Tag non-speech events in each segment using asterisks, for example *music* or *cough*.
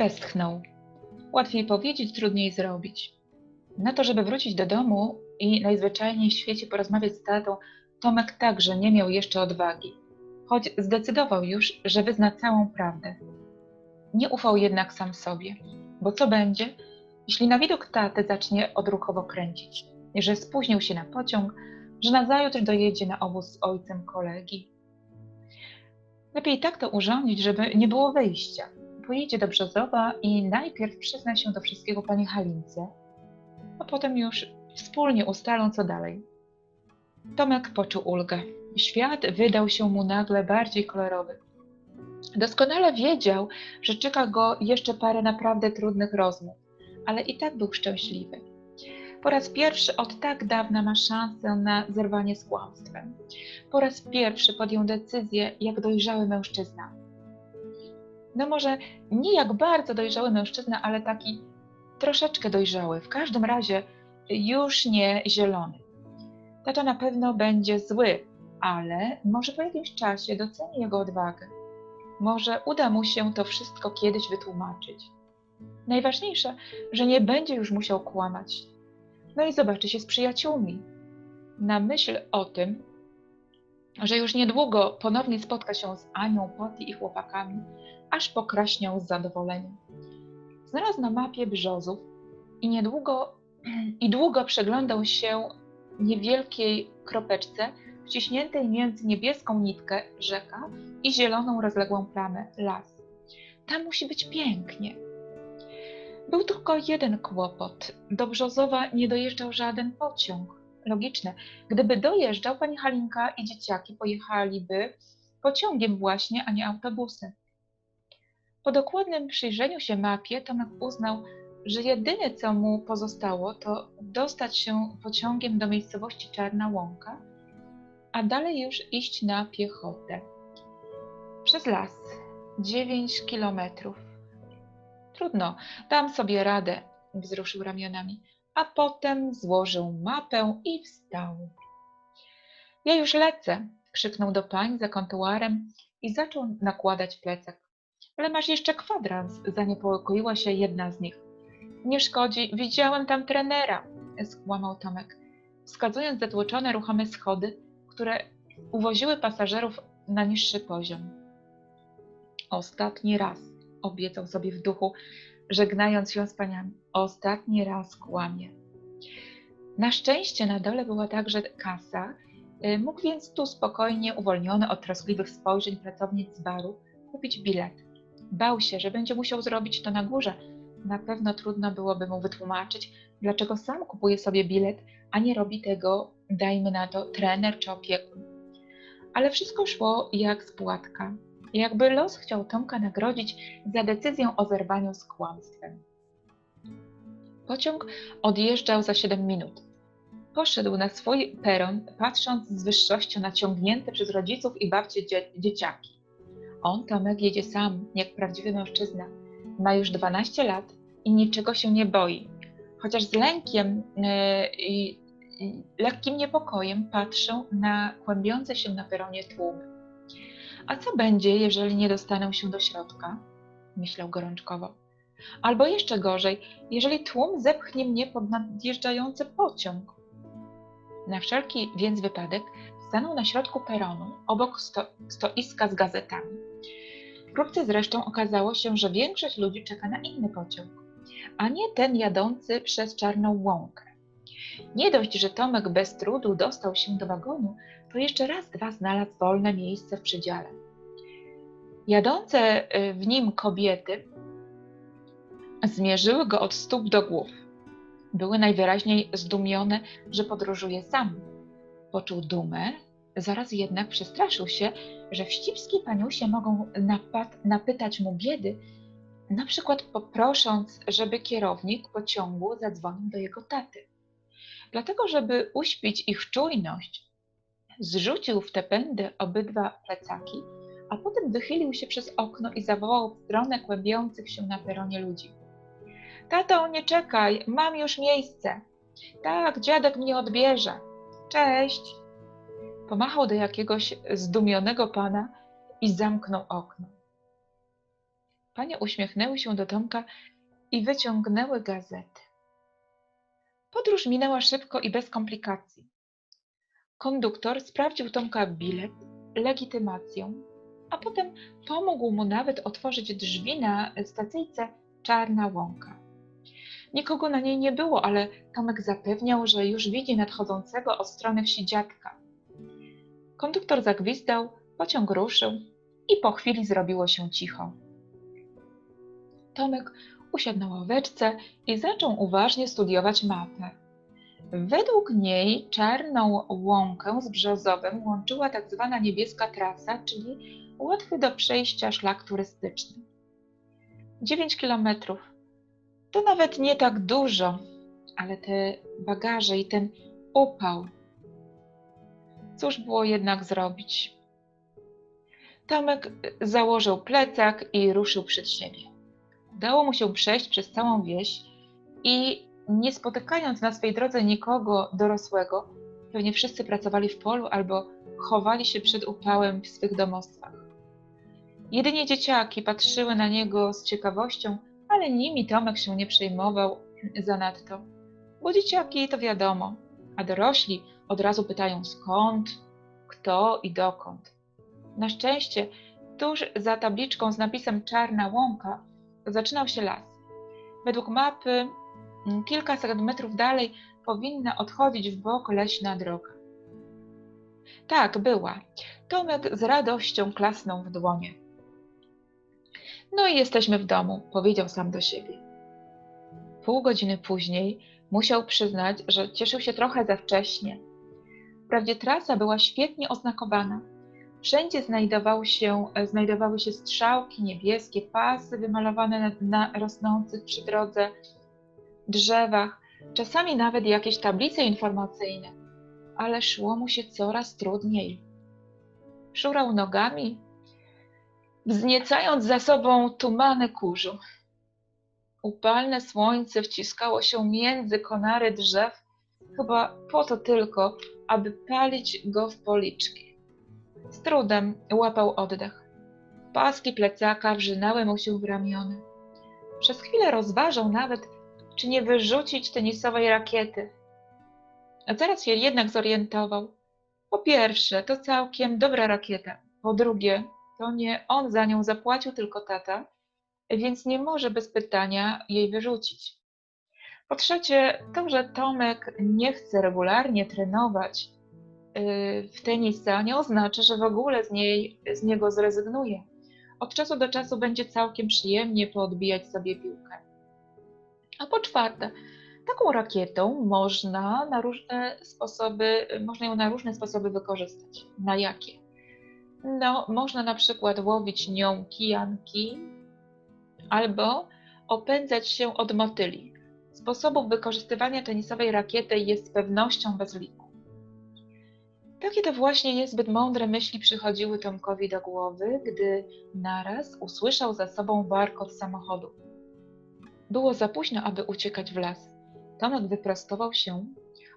westchnął. Łatwiej powiedzieć, trudniej zrobić. Na to, żeby wrócić do domu i najzwyczajniej w świecie porozmawiać z tatą, Tomek także nie miał jeszcze odwagi, choć zdecydował już, że wyzna całą prawdę. Nie ufał jednak sam sobie, bo co będzie, jeśli na widok taty zacznie odruchowo kręcić, że spóźnił się na pociąg, że nazajutrz dojedzie na obóz z ojcem kolegi. Lepiej tak to urządzić, żeby nie było wyjścia. Pojedzie do Brzozowa i najpierw przyzna się do wszystkiego pani Halince, a potem już wspólnie ustalą, co dalej. Tomek poczuł ulgę. Świat wydał się mu nagle bardziej kolorowy. Doskonale wiedział, że czeka go jeszcze parę naprawdę trudnych rozmów, ale i tak był szczęśliwy. Po raz pierwszy od tak dawna ma szansę na zerwanie z kłamstwem. Po raz pierwszy podjął decyzję jak dojrzały mężczyzna. No może nie jak bardzo dojrzały mężczyzna, ale taki troszeczkę dojrzały. W każdym razie już nie zielony. Tato na pewno będzie zły, ale może po jakimś czasie doceni jego odwagę. Może uda mu się to wszystko kiedyś wytłumaczyć. Najważniejsze, że nie będzie już musiał kłamać. No i zobaczy się z przyjaciółmi. Na myśl o tym, że już niedługo ponownie spotka się z Anią, Poti i chłopakami, aż pokraśniał z zadowoleniem. Znalazł na mapie Brzozów i niedługo *clears throat* i długo przeglądał się niewielkiej kropeczce wciśniętej między niebieską nitkę rzeka i zieloną rozległą plamę las. Tam musi być pięknie. Był tylko jeden kłopot. Do Brzozowa nie dojeżdżał żaden pociąg. Logiczne. Gdyby dojeżdżał, pani Halinka i dzieciaki pojechaliby pociągiem właśnie, a nie autobusem. Po dokładnym przyjrzeniu się mapie Tomek uznał, że jedyne co mu pozostało to dostać się pociągiem do miejscowości Czarna Łąka, a dalej już iść na piechotę. Przez las, 9 kilometrów. Trudno, dam sobie radę, wzruszył ramionami, a potem złożył mapę i wstał. Ja już lecę, krzyknął do pań za kontuarem i zaczął nakładać plecak. Ale masz jeszcze kwadrans, zaniepokoiła się jedna z nich. Nie szkodzi, widziałem tam trenera, skłamał Tomek, wskazując zatłoczone ruchome schody, które uwoziły pasażerów na niższy poziom. Ostatni raz, obiecał sobie w duchu, żegnając się z paniami. Ostatni raz kłamie. Na szczęście na dole była także kasa, mógł więc tu spokojnie, uwolniony od troskliwych spojrzeń pracownic z baru, kupić bilet. Bał się, że będzie musiał zrobić to na górze. Na pewno trudno byłoby mu wytłumaczyć, dlaczego sam kupuje sobie bilet, a nie robi tego, dajmy na to, trener czy opiekun. Ale wszystko szło jak z płatka. Jakby los chciał Tomka nagrodzić za decyzję o zerwaniu z kłamstwem. Pociąg odjeżdżał za 7 minut. Poszedł na swój peron, patrząc z wyższości na ciągnięte przez rodziców i babcie dzie dzieciaki. On, Tomek, jedzie sam, jak prawdziwy mężczyzna. Ma już 12 lat i niczego się nie boi. Chociaż z lękiem yy, i lekkim niepokojem patrzę na kłębiące się na peronie tłumy. A co będzie, jeżeli nie dostanę się do środka? Myślał gorączkowo. Albo jeszcze gorzej, jeżeli tłum zepchnie mnie pod nadjeżdżający pociąg. Na wszelki więc wypadek stanął na środku peronu, obok sto stoiska z gazetami. Wkrótce zresztą okazało się, że większość ludzi czeka na inny pociąg, a nie ten jadący przez czarną łąkę. Nie dość, że Tomek bez trudu dostał się do wagonu, to jeszcze raz dwa znalazł wolne miejsce w przedziale. Jadące y, w nim kobiety zmierzyły go od stóp do głów. Były najwyraźniej zdumione, że podróżuje sam. Poczuł dumę, zaraz jednak przestraszył się, że wścibskie paniusie mogą napytać mu biedy, na przykład poprosząc, żeby kierownik pociągu zadzwonił do jego taty. Dlatego, żeby uśpić ich czujność, zrzucił w te pędy obydwa plecaki, a potem wychylił się przez okno i zawołał w stronę kłębiących się na peronie ludzi. Tato, nie czekaj, mam już miejsce. Tak, dziadek mnie odbierze. Cześć. Pomachał do jakiegoś zdumionego pana i zamknął okno. Panie uśmiechnęły się do Tomka i wyciągnęły gazety. Podróż minęła szybko i bez komplikacji. Konduktor sprawdził Tomka bilet, legitymację, a potem pomógł mu nawet otworzyć drzwi na stacyjce Czarna Łąka. Nikogo na niej nie było, ale Tomek zapewniał, że już widzi nadchodzącego od strony wsi dziadka. Konduktor zagwizdał, pociąg ruszył i po chwili zrobiło się cicho. Tomek usiadł na ławeczce i zaczął uważnie studiować mapę. Według niej czarną łąkę z Brzozowem łączyła tak zwana niebieska trasa, czyli łatwy do przejścia szlak turystyczny. 9 kilometrów. To nawet nie tak dużo, ale te bagaże i ten upał. Cóż było jednak zrobić? Tomek założył plecak i ruszył przed siebie. Udało mu się przejść przez całą wieś i nie spotykając na swej drodze nikogo dorosłego, pewnie wszyscy pracowali w polu albo chowali się przed upałem w swych domostwach. Jedynie dzieciaki patrzyły na niego z ciekawością, ale nimi Tomek się nie przejmował zanadto, bo dzieciaki to wiadomo, a dorośli od razu pytają skąd, kto i dokąd. Na szczęście, tuż za tabliczką z napisem Czarna Łąka zaczynał się las. Według mapy kilkaset metrów dalej powinna odchodzić w bok leśna droga. Tak, była. Tomek z radością klasnął w dłonie. No i jesteśmy w domu, powiedział sam do siebie. Pół godziny później musiał przyznać, że cieszył się trochę za wcześnie. Wprawdzie trasa była świetnie oznakowana. Wszędzie znajdował się, znajdowały się strzałki niebieskie, pasy wymalowane na, na rosnących przy drodze drzewach, czasami nawet jakieś tablice informacyjne, ale szło mu się coraz trudniej. Szurał nogami, wzniecając za sobą tumany kurzu. Upalne słońce wciskało się między konary drzew, chyba po to tylko, aby palić go w policzki. Z trudem łapał oddech. Paski plecaka wrzynały mu się w ramiona. Przez chwilę rozważał nawet, czy nie wyrzucić tenisowej rakiety. A zaraz się jednak zorientował. Po pierwsze, to całkiem dobra rakieta. Po drugie, to nie on za nią zapłacił, tylko tata, więc nie może bez pytania jej wyrzucić. Po trzecie, to, że Tomek nie chce regularnie trenować yy, w tenisa, nie oznacza, że w ogóle z, niej, z niego zrezygnuje. Od czasu do czasu będzie całkiem przyjemnie poodbijać sobie piłkę. A po czwarte, taką rakietą można na różne sposoby, można ją na różne sposoby wykorzystać. Na jakie? No, można na przykład łowić nią kijanki albo opędzać się od motyli. Sposobów wykorzystywania tenisowej rakiety jest z pewnością bez liku. Takie to właśnie niezbyt mądre myśli przychodziły Tomkowi do głowy, gdy naraz usłyszał za sobą warkot samochodu. Było za późno, aby uciekać w las. Tomek wyprostował się,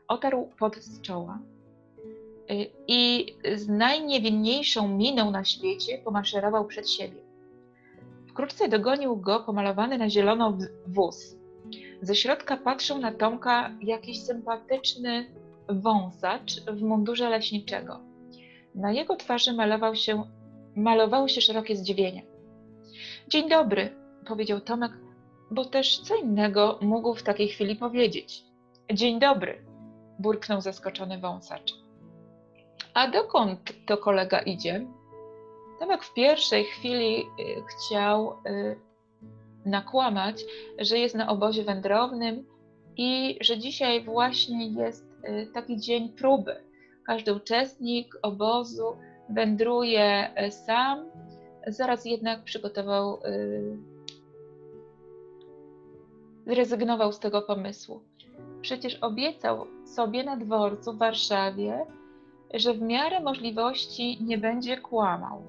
otarł pot z czoła i z najniewinniejszą miną na świecie pomaszerował przed siebie. Wkrótce dogonił go pomalowany na zielono wóz. Ze środka patrzył na Tomka jakiś sympatyczny wąsacz w mundurze leśniczego. Na jego twarzy malował się, malowało się szerokie zdziwienie. Dzień dobry, powiedział Tomek, bo też co innego mógł w takiej chwili powiedzieć. Dzień dobry, burknął zaskoczony wąsacz. A dokąd to kolega idzie? Tomek w pierwszej chwili y, chciał y, nakłamać, że jest na obozie wędrownym i że dzisiaj właśnie jest y, taki dzień próby. Każdy uczestnik obozu wędruje sam, zaraz jednak przygotował zrezygnował z tego pomysłu. Przecież obiecał sobie na dworcu w Warszawie, że w miarę możliwości nie będzie kłamał.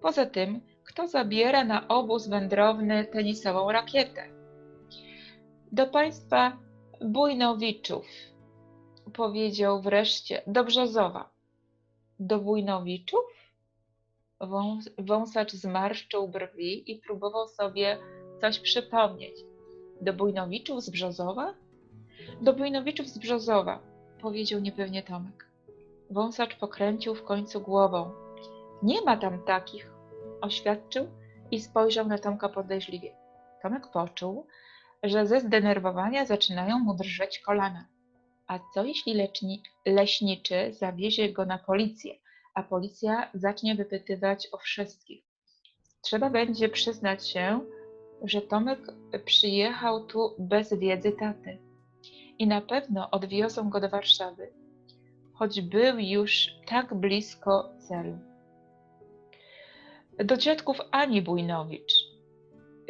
Poza tym, kto zabiera na obóz wędrowny tenisową rakietę? Do państwa Bujnowiczów, powiedział wreszcie, do Brzozowa. Do Bujnowiczów? Wąs- Wąsacz zmarszczył brwi i próbował sobie coś przypomnieć. Do Bujnowiczów z Brzozowa? Do Bujnowiczów z Brzozowa, powiedział niepewnie Tomek. Wąsacz pokręcił w końcu głową. Nie ma tam takich, oświadczył i spojrzał na Tomka podejrzliwie. Tomek poczuł, że ze zdenerwowania zaczynają mu drżeć kolana. A co jeśli leczni, leśniczy zawiezie go na policję, a policja zacznie wypytywać o wszystkich? Trzeba będzie przyznać się, że Tomek przyjechał tu bez wiedzy taty i na pewno odwiozą go do Warszawy, choć był już tak blisko celu. Do dziadków Ani Bujnowicz,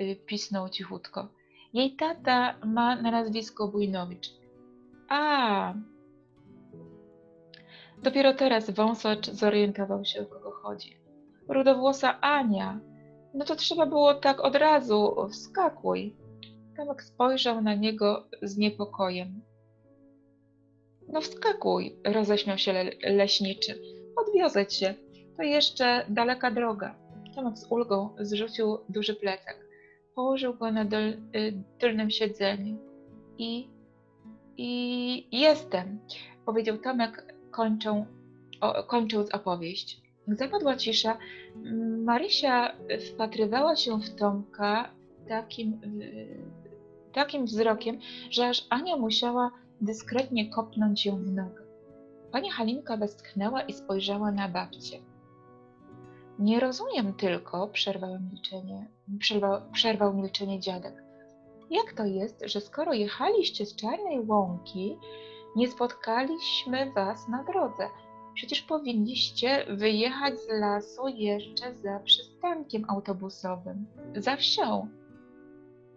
y, pisnął cichutko. Jej tata ma na nazwisko Bujnowicz. A. Dopiero teraz wąsacz zorientował się, o kogo chodzi. Rudowłosa Ania. No to trzeba było tak od razu. Wskakuj. Tomek spojrzał na niego z niepokojem. No wskakuj, roześmiał się le leśniczy. Odwiozę cię. To jeszcze daleka droga. Tomek z ulgą zrzucił duży plecak. Położył go na dol, y, tylnym siedzeniu. I, I jestem, powiedział Tomek, kończą, o, kończąc opowieść. Zapadła cisza. Marysia wpatrywała się w Tomka takim, takim wzrokiem, że aż Ania musiała dyskretnie kopnąć ją w nogę. Pani Halinka westchnęła i spojrzała na babcię. Nie rozumiem tylko, przerwał milczenie, przerwał, przerwał milczenie dziadek. Jak to jest, że skoro jechaliście z Czarnej Łąki, nie spotkaliśmy was na drodze? Przecież powinniście wyjechać z lasu jeszcze za przystankiem autobusowym, za wsią.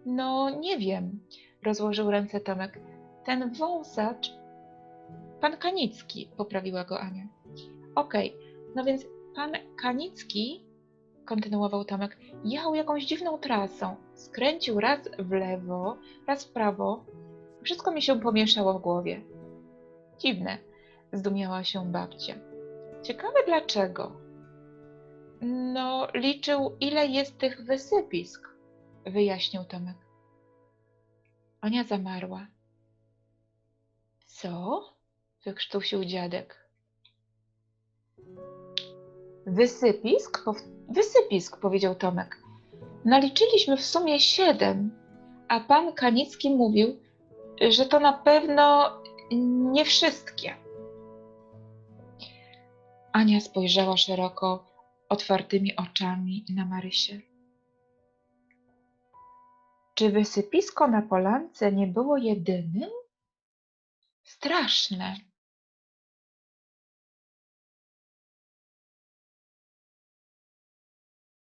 No, nie wiem, rozłożył ręce Tomek. Ten wąsacz. Pan Kanicki, poprawiła go Ania. Okej, no więc pan Kanicki, kontynuował Tomek, jechał jakąś dziwną trasą. Skręcił raz w lewo, raz w prawo. Wszystko mi się pomieszało w głowie. Dziwne, zdumiała się babcia. Ciekawe dlaczego. No, liczył, ile jest tych wysypisk, wyjaśnił Tomek. Ania zamarła. Co? wykrztusił dziadek. Wysypisk? Wysypisk, powiedział Tomek. Naliczyliśmy w sumie siedem, a pan Kanicki mówił, że to na pewno nie wszystkie. Ania spojrzała szeroko, otwartymi oczami na Marysię. Czy wysypisko na Polance nie było jedynym? Straszne,